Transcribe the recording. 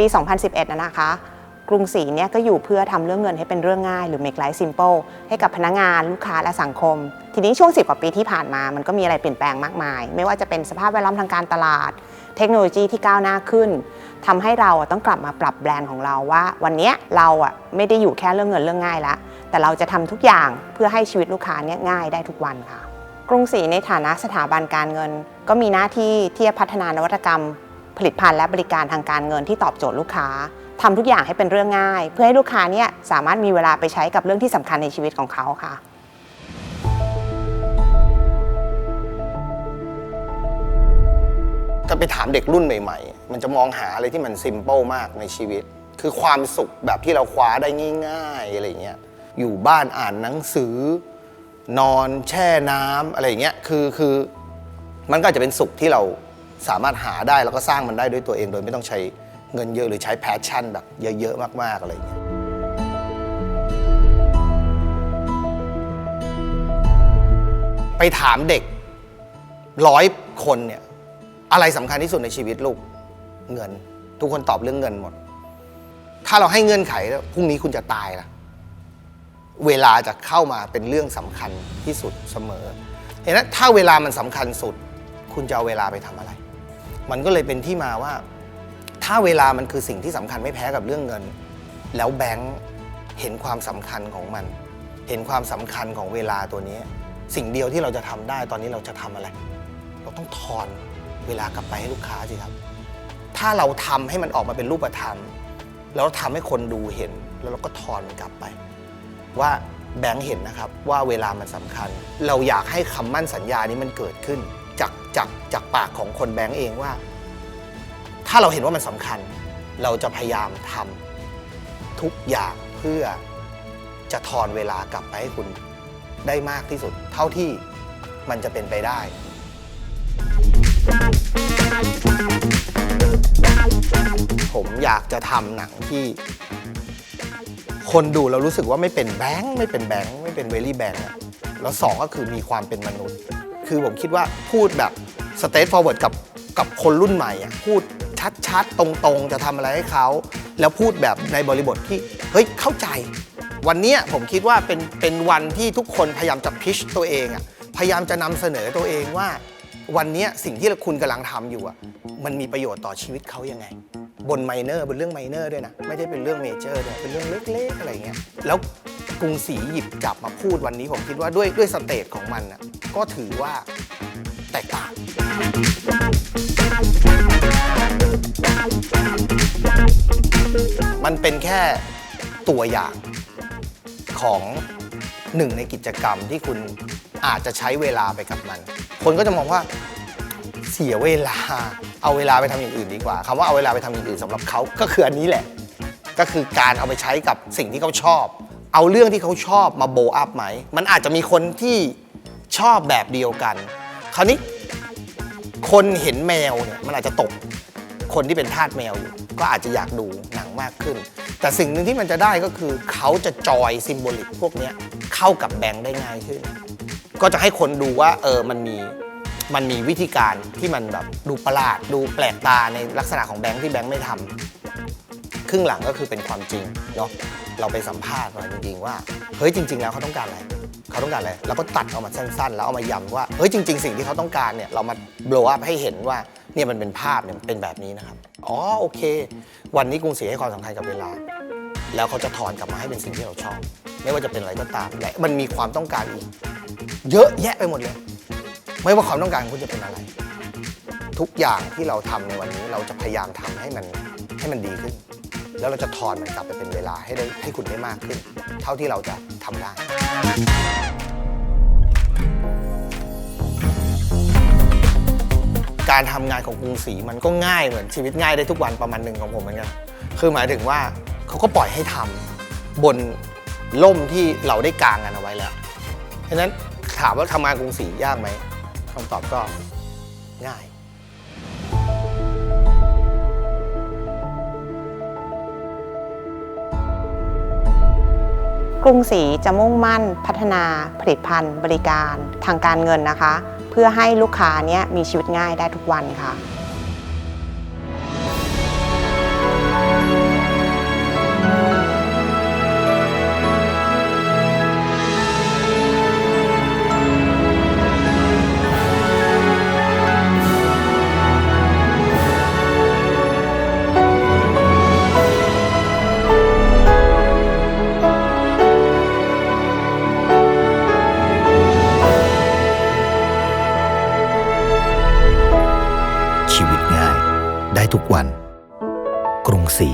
ปี 2011นะนะคะ กรุงศรีเนี่ยก็อยู่เพื่อทำเรื่องเงินให้เป็นเรื่องง่ายหรือ make life simple ให้กับพนักงานลูกค้าและสังคม ทีนี้ช่วง 10 กว่าปีที่ผ่านมา มันก็มีอะไรเปลี่ยนแปลงมากมาย ไม่ว่าจะเป็นสภาพแวดล้อมทางการตลาด เทคโนโลยีที่ก้าวหน้าขึ้นทำให้เราต้องกลับมาปรับแบรนด์ของเราว่า วันนี้เราอะไม่ได้อยู่แค่เรื่องเงินเรื่องง่ายละแต่เราจะทำทุกอย่างเพื่อให้ชีวิตลูกค้าเนี่ยง่ายได้ทุกวันค่ะ กรุงศรีในฐานะสถาบันการเงิน ก็มีหน้าที่ที่จะพัฒนานวัตกรรม ผลิตภัณฑ์และบริการทางการเงินที่ตอบโจทย์ลูกค้าทำทุกอย่างให้เป็นเรื่องง่าย เพื่อให้ลูกค้าเนี่ยสามารถมีเวลาไปใช้กับเรื่องที่สำคัญในชีวิตของเขาค่ะถ้าไปถามเด็กรุ่นใหม่ ๆ มันจะมองหาอะไรที่มันซิมเ l ิลมากในชีวิต คือความสุขแบบที่เราคว้าได้ง่ายๆอะไรเงี้ย อยู่บ้านอ่านหนังสือ นอนแช่น้ำอะไรเงี้ย คือคือมันก็จะเป็นสุขที่เรา สามารถหาได้แล้วก็สร้างมันได้ด้วยตัวเอง โดยไม่ต้องใช้เงินเยอะหรือใช้แพชชั่นแบบเยอะๆมากๆอะไรเงี้ยไปถามเด็กร้อยคนเนี่ยอะไรสำคัญที่สุดในชีวิตลูกเงิน ทุกคนตอบเรื่องเงินหมด ถ้าเราให้เงื่อนไขแล้วพรุ่งนี้คุณจะตายล่ะเวลาจะเข้ามาเป็นเรื่องสำคัญที่สุดเสมอ เห็นไหมถ้าเวลามันสำคัญสุด คุณจะเอาเวลาไปทำอะไร มันก็เลยเป็นที่มาว่า ถ้าเวลามันคือสิ่งที่สำคัญไม่แพ้กับเรื่องเงิน แล้วแบงค์เห็นความสำคัญของมัน เห็นความสำคัญของเวลาตัวนี้ สิ่งเดียวที่เราจะทำได้ตอนนี้เราจะทำอะไร เราต้องทอนเวลากลับไปให้ลูกค้าสิครับ ถ้าเราทำให้มันออกมาเป็นรูปธรรม แล้วทำให้คนดูเห็น แล้วเราก็ทอนมันกลับไป ว่าแบงค์เห็นนะครับว่าเวลามันสำคัญ เราอยากให้คำมั่นสัญญานี้มันเกิดขึ้น จากจากจากปากของคนแบงค์เองว่า ถ้าเราเห็นว่ามันสำคัญ เราจะพยายามทำทุกอย่างเพื่อจะทอนเวลากลับไปให้คุณได้มากที่สุด เท่าที่มันจะเป็นไปได้ ผมอยากจะทำหนังที่ คนดูเรารู้สึกว่าไม่เป็นแบงค์ไม่เป็นแบงค์ไม่เป็นเวลี่แบงค์แล้วสองก็คือมีความเป็นมนุษย์ คือผมคิดว่าพูดแบบสเต t ฟอร์เวิร์ดกับกับคนรุ่นใหม่อะพูดชัดๆ ตรงๆ จะทำอะไรให้เขา แล้วพูดแบบในบริบทที่ เฮ้ย เข้าใจ วันเนี้ยผมคิดว่าเป็นเป็นวันที่ทุกคนพยายามจะพิชตัวเองอะพยายามจะนำเสนอตัวเองว่า วันเนี้ยสิ่งที่คุณกำลังทำอยู่อะมันมีประโยชน์ต่อชีวิตเขายังไง บนไมเนอร์บนเรื่องไมเนอร์ด้วยนะ ไม่ได้เป็นเรื่องเมเจอร์ด้วยเป็นเรื่องเล็กๆอะไรเงี้ยแล้ว กรุงศรีหยิบจับมาพูดวันนี้ผมคิดว่าด้วยด้วยสเตจของมันอะก็ถือว่าแตกต่างมันเป็นแค่ตัวอย่างของหนึ่งในกิจกรรมที่คุณอาจจะใช้เวลาไปกับมัน คนก็จะมองว่าเสียเวลา เอาเวลาไปทำอย่างอื่นดีกว่าคำว่าเอาเวลาไปทำอย่างอื่นสำหรับเขาก็คืออันนี้แหละ ก็คือการเอาไปใช้กับสิ่งที่เขาชอบ เอาเรื่องที่เขาชอบมาโบอัพไหม มันอาจจะมีคนที่ชอบแบบเดียวกัน คราวนี้คนเห็นแมวเนี่ยมันอาจจะตกคนที่เป็นทาสแมวอยู่ก็อาจจะอยากดูหนังมากขึ้น แต่สิ่งหนึ่งที่มันจะได้ก็คือเขาจะจอยซิมโบลิกพวกนี้เข้ากับแบงค์ได้ง่ายขึ้น ก็จะให้คนดูว่าเออมันมีมันมีวิธีการที่มันแบบดูประหลาดดูแปลกตาในลักษณะของแบงค์ที่แบงค์ไม่ทำ ครึ่งหลังก็คือเป็นความจริงเนาะเราไปสัมภาษณ์มาจริงๆว่าเฮ้ยจริง ๆ แล้วเขาต้องการอะไรเขาต้องการอะไรเราก็ตัดออกมาสั้น ๆ แล้วเอามาย้ำว่าเฮ้ยจริง ๆ สิ่งที่เขาต้องการเนี่ยเรามา blow up ให้เห็นว่าเนี่ยมันเป็นภาพเนี่ยเป็นแบบนี้นะครับอ๋อโอเค วันนี้กรุงศรีให้ความสำคัญกับเวลา แล้วเขาจะถอนกลับมาให้เป็นสิ่งที่เราชอบ ไม่ว่าจะเป็นอะไรก็ตามและมันมีความต้องการอีก เยอะแยะไปหมดเลย ไม่ว่าความต้องการของคุณจะเป็นอะไร ทุกอย่างที่เราทำในวันนี้เราจะพยายามทำให้มันให้มันดีขึ้น แล้วเราจะทอนมันกลับไปเป็นเวลาให้ได้ให้คุณได้มากขึ้น เท่าที่เราจะทำได้ การทำงานของกรุงศรีมันก็ง่ายเหมือนชีวิตง่ายได้ทุกวันประมาณหนึ่งของผมเหมือนกันคือหมายถึงว่าเขาก็ปล่อยให้ทำบนล่มที่เราได้กางกันเอาไว้แล้วฉะนั้นถามว่าทำงานกรุงศรียากไหมคำตอบก็ง่าย กรุงศรีจะมุ่งมั่นพัฒนาผลิตภัณฑ์บริการทางการเงินนะคะ เพื่อให้ลูกค้าเนี้ยมีชีวิตง่ายได้ทุกวันค่ะ ทุกวัน กรุงศรี